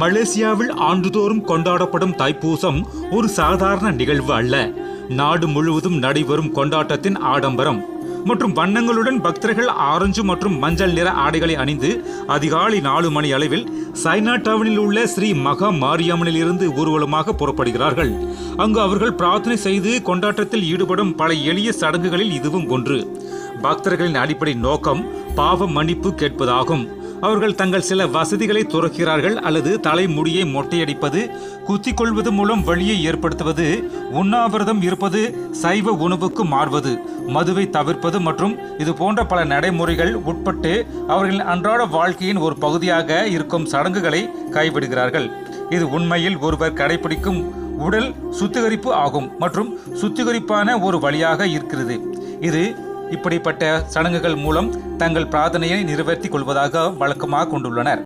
மலேசியாவில் ஆண்டுதோறும் கொண்டாடப்படும் தைப்பூசம் ஒரு சாதாரண நிகழ்வு அல்ல. நாடு முழுவதும் நடைபெறும் கொண்டாட்டத்தின் ஆடம்பரம். மற்றும் வண்ணங்களுடன் பக்தர்கள் ஆரஞ்சு மற்றும் மஞ்சள் நிற ஆடைகளை அணிந்து அதிகாலை நாலு மணி அளவில் சைனா டவுனில் உள்ள ஸ்ரீ மகா மாரியம்மனில் இருந்து ஊர்வலமாக புறப்படுகிறார்கள். அங்கு அவர்கள் பிரார்த்தனை செய்து கொண்டாட்டத்தில் ஈடுபடும் பல எளிய சடங்குகளில் இதுவும் ஒன்று. பக்தர்களின் அடிப்படை நோக்கம் பாவ மன்னிப்பு கேட்பதாகும். அவர்கள் தங்கள் சில வசதிகளை துறக்கிறார்கள் அல்லது தலைமுடியை மொட்டையடிப்பது குத்திக் கொள்வது மூலம் வழியை ஏற்படுத்துவது உண்ணாவிரதம் இருப்பது சைவ உணவுக்கு மாறுவது மதுவை தவிர்ப்பது மற்றும் இது போன்ற பல நடைமுறைகள் உட்பட்டு அவர்களின் அன்றாட வாழ்க்கையின் ஒரு பகுதியாக இருக்கும் சடங்குகளை கைவிடுகிறார்கள். இது உண்மையில் ஒருவர் கடைபிடிக்கும் உடல் சுத்திகரிப்பு ஆகும் மற்றும் சுத்திகரிப்பான ஒரு வழியாக இருக்கிறது. இது இப்படிப்பட்ட சடங்குகள் மூலம் தங்கள் பிரார்த்தனையை நிறைவேற்றிக் கொள்வதாக வழக்கமாக கொண்டுள்ளனர்.